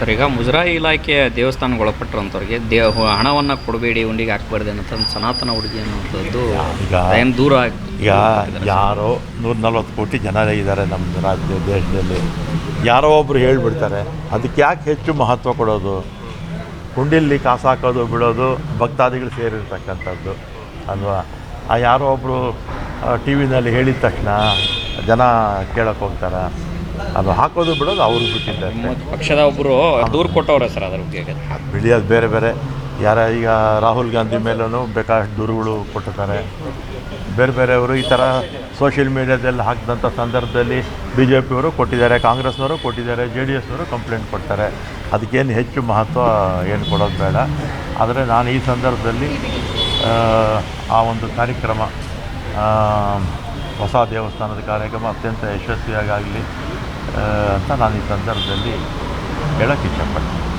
Sir ಈಗ ಮುಜರಾಯಿ ಇಲಾಖೆಯ ದೇವಸ್ಥಾನಕ್ಕೆ ಒಳಪಟ್ಟಿರೋಂಥವ್ರಿಗೆ ದೇ ಹಣವನ್ನು ಕೊಡಬೇಡಿ ಉಂಡಿಗೆ ಹಾಕ್ಬಾರ್ದು ಅನ್ನೋ ಸನಾತನ ಹುಡುಗಿ ಅನ್ನೋಂಥದ್ದು ಈಗ ಏನು ದೂರ ಈಗ ಯಾರೋ ನೂರ ನಲ್ವತ್ತು ಕೋಟಿ ಜನ ಇದ್ದಾರೆ ನಮ್ಮ ರಾಜ್ಯ ದೇಶದಲ್ಲಿ. ಯಾರೋ ಒಬ್ಬರು ಹೇಳಿಬಿಡ್ತಾರೆ ಅದಕ್ಕೆ ಯಾಕೆ ಹೆಚ್ಚು ಮಹತ್ವ ಕೊಡೋದು? ಕುಂಡಿಲ್ಲಿ ಕಾಸು ಹಾಕೋದು ಬಿಡೋದು ಭಕ್ತಾದಿಗಳು ಸೇರಿರ್ತಕ್ಕಂಥದ್ದು ಅಲ್ವಾ? ಆ ಯಾರೋ ಒಬ್ಬರು ಟಿ ವಿನಲ್ಲಿ ಹೇಳಿದ ತಕ್ಷಣ ಜನ ಕೇಳೋಕೆ ಹೋಗ್ತಾರೆ? ಅದು ಹಾಕೋದು ಬಿಡೋದು ಅವ್ರಿಗೆ ಬಿಟ್ಟಿದ್ದಾರೆ. ಪಕ್ಷದ ಒಬ್ಬರು ದೂರು ಕೊಟ್ಟವ್ರೆ ಸರ್ ಅದ್ರ ಬಗ್ಗೆ ಅದು ಬೆಳೆಯೋದು ಬೇರೆ ಬೇರೆ. ಯಾರ ಈಗ ರಾಹುಲ್ ಗಾಂಧಿ ಮೇಲೂ ಬೇಕಾದಷ್ಟು ದೂರುಗಳು ಕೊಟ್ಟಿರ್ತಾರೆ ಬೇರೆ ಬೇರೆಯವರು ಈ ಥರ ಸೋಷಿಯಲ್ ಮೀಡ್ಯಾದಲ್ಲಿ ಹಾಕಿದಂಥ ಸಂದರ್ಭದಲ್ಲಿ ಬಿ ಜೆ ಪಿಯವರು ಕೊಟ್ಟಿದ್ದಾರೆ ಕಾಂಗ್ರೆಸ್ನವರು ಕೊಟ್ಟಿದ್ದಾರೆ ಜೆ ಡಿ ಎಸ್ನವರು ಕಂಪ್ಲೇಂಟ್ ಕೊಡ್ತಾರೆ. ಅದಕ್ಕೇನು ಹೆಚ್ಚು ಮಹತ್ವ ಏನು ಕೊಡೋದು ಬೇಡ. ಆದರೆ ನಾನು ಈ ಸಂದರ್ಭದಲ್ಲಿ ಆ, ಒಂದು ಕಾರ್ಯಕ್ರಮ ಹೊಸ ದೇವಸ್ಥಾನದ ಕಾರ್ಯಕ್ರಮ ಅತ್ಯಂತ ಯಶಸ್ವಿಯಾಗಲಿ ಅಂತ ನಾನು ಈ ಸಂದರ್ಭದಲ್ಲಿ ಹೇಳೋಕ್ಕೆ ಇಷ್ಟಪಡ್ತೀನಿ.